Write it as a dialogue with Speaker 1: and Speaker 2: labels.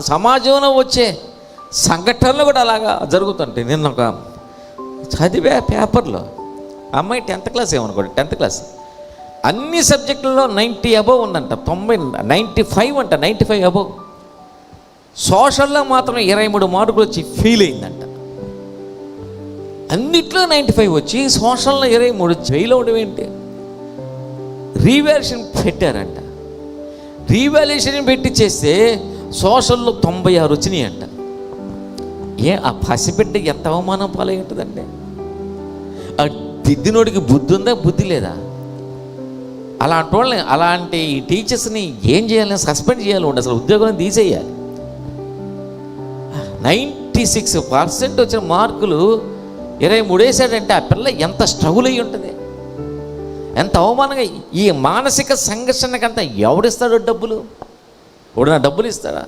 Speaker 1: సమాజంలో వచ్చే సంఘటనలు కూడా అలాగా జరుగుతుంటాయి. నిన్న ఒక చదివే పేపర్లో అమ్మాయి టెన్త్ క్లాస్ ఏమనుకోండి టెన్త్ క్లాస్. అన్ని సబ్జెక్టుల్లో నైంటీ అబోవ్ ఉందంట తొంభై నైంటీ ఫైవ్ అంట నైంటీ ఫైవ్ అబవ్. సోషల్లో మాత్రం ఇరవై మూడు మార్కులు వచ్చి ఫెయిల్ అయిందంట. అన్నిట్లో నైంటీ ఫైవ్ వచ్చి సోషల్లో ఇరవై మూడు జైలు అవడం ఏంటి? రీవాల్యుయేషన్ పెట్టారంట. రీవాల్యుయేషన్ పెట్టి చేస్తే సోషల్లో తొంభై ఆరు వచ్చినాయి అంట ఏ ఆ పసిబిడ్డ ఎంత అవమానం పాలై ఆ దిద్దినోడికి బుద్ధి ఉందా బుద్ధి లేదా? అలాంటి వాళ్ళని అలాంటి టీచర్స్ని ఏం చేయాలి సస్పెండ్ చేయాలి ఉండి అసలు ఉద్యోగం తీసేయాలి? నైంటీ సిక్స్ పర్సెంట్ వచ్చిన మార్కులు ఇరవై మూడేసాడంటే ఆ పిల్ల ఎంత స్ట్రగుల్ అయ్యి ఉంటుంది? ఎంత అవమానంగా ఈ మానసిక సంఘర్షణకంతా ఎవడిస్తాడో డబ్బులు? ఎవడన్నా డబ్బులు ఇస్తాడా?